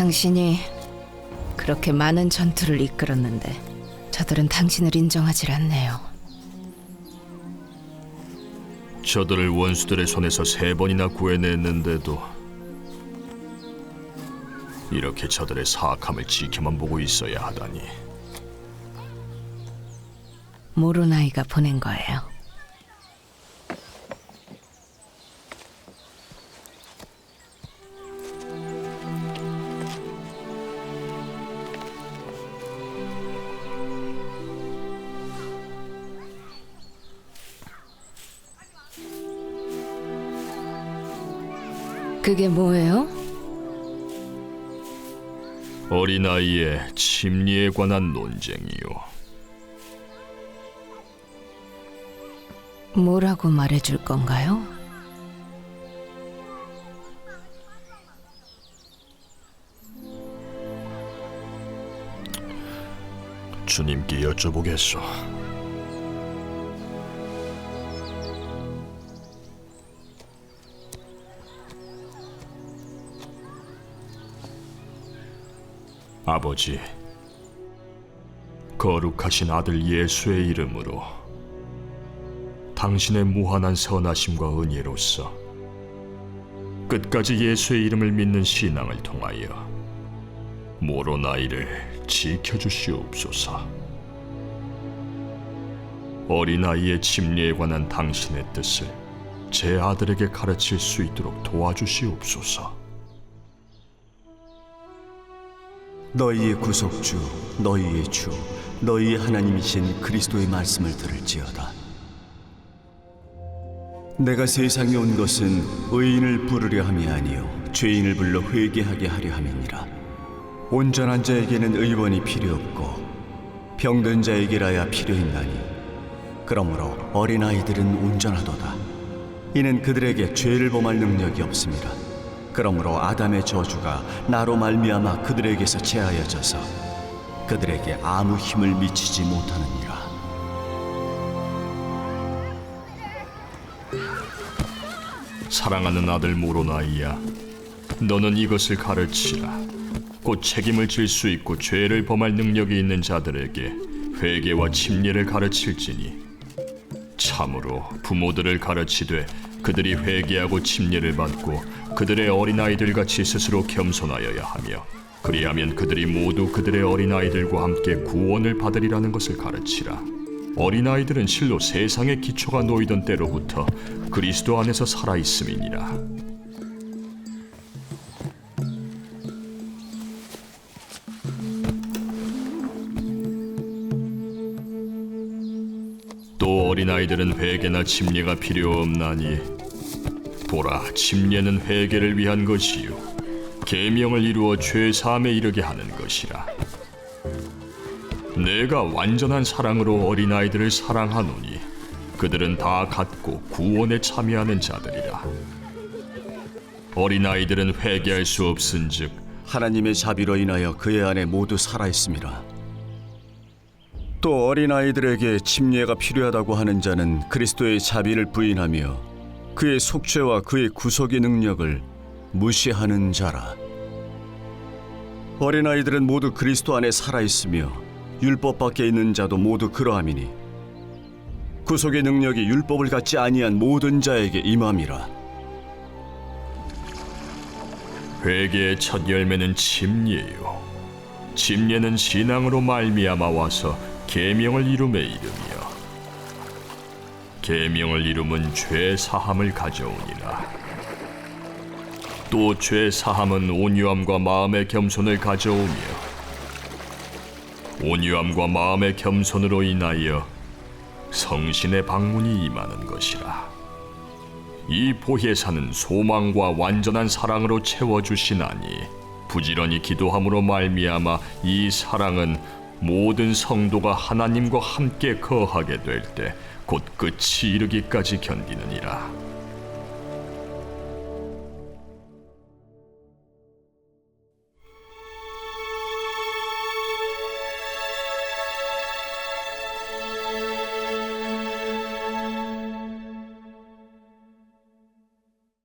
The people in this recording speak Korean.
당신이 그렇게 많은 전투를 이끌었는데 저들은 당신을 인정하질 않네요. 저들을 원수들의 손에서 세 번이나 구해냈는데도 이렇게 저들의 사악함을 지켜만 보고 있어야 하다니 모로나이가 보낸 거예요. 그게 뭐예요? 어린아이의 침리에 관한 논쟁이요. 뭐라고 말해줄 건가요? 주님께 여쭤보겠소. 아버지, 거룩하신 아들 예수의 이름으로 당신의 무한한 선하심과 은혜로서 끝까지 예수의 이름을 믿는 신앙을 통하여 모로나이를 지켜주시옵소서. 어린아이의 침례에 관한 당신의 뜻을 제 아들에게 가르칠 수 있도록 도와주시옵소서. 너희의 구속주, 너희의 주, 너희의 하나님이신 그리스도의 말씀을 들을지어다. 내가 세상에 온 것은 의인을 부르려 함이 아니요 죄인을 불러 회개하게 하려 함이니라. 온전한 자에게는 의원이 필요 없고 병든 자에게라야 필요 있나니. 그러므로 어린 아이들은 온전하도다. 이는 그들에게 죄를 범할 능력이 없습니다. 그러므로 아담의 저주가 나로 말미암아 그들에게서 제하여져서 그들에게 아무 힘을 미치지 못하느니라. 사랑하는 아들 모로나이야, 너는 이것을 가르치라. 곧 책임을 질 수 있고 죄를 범할 능력이 있는 자들에게 회개와 침례를 가르칠지니 참으로 부모들을 가르치되 그들이 회개하고 침례를 받고 그들의 어린아이들 같이 스스로 겸손하여야 하며 그리하면 그들이 모두 그들의 어린아이들과 함께 구원을 받으리라는 것을 가르치라. 어린아이들은 실로 세상의 기초가 놓이던 때로부터 그리스도 안에서 살아 있음이니라 어린아이들은 회개나 침례가 필요 없나니. 보라 침례는 회개를 위한 것이요. 계명을 이루어 죄 사함에 이르게 하는 것이라. 내가 완전한 사랑으로 어린아이들을 사랑하노니 그들은 다 갖고 구원에 참여하는 자들이라. 어린아이들은 회개할 수 없은즉 하나님의 자비로 인하여 그의 안에 모두 살아 있습니다. 또 어린 아이들에게 침례가 필요하다고 하는 자는 그리스도의 자비를 부인하며 그의 속죄와 그의 구속의 능력을 무시하는 자라. 어린 아이들은 모두 그리스도 안에 살아 있으며 율법 밖에 있는 자도 모두 그러함이니 구속의 능력이 율법을 갖지 아니한 모든 자에게 임함이라. 회개의 첫 열매는 침례요. 침례는 신앙으로 말미암아 와서 계명을 이룸에 이르며 계명을 이룸은 죄 사함을 가져오니라. 또 죄 사함은 온유함과 마음의 겸손을 가져오며 온유함과 마음의 겸손으로 인하여 성신의 방문이 임하는 것이라. 이 보혜사는 소망과 완전한 사랑으로 채워 주시나니 부지런히 기도함으로 말미암아 이 사랑은 모든 성도가 하나님과 함께 거하게 될 때 곧 끝이 이르기까지 견디느니라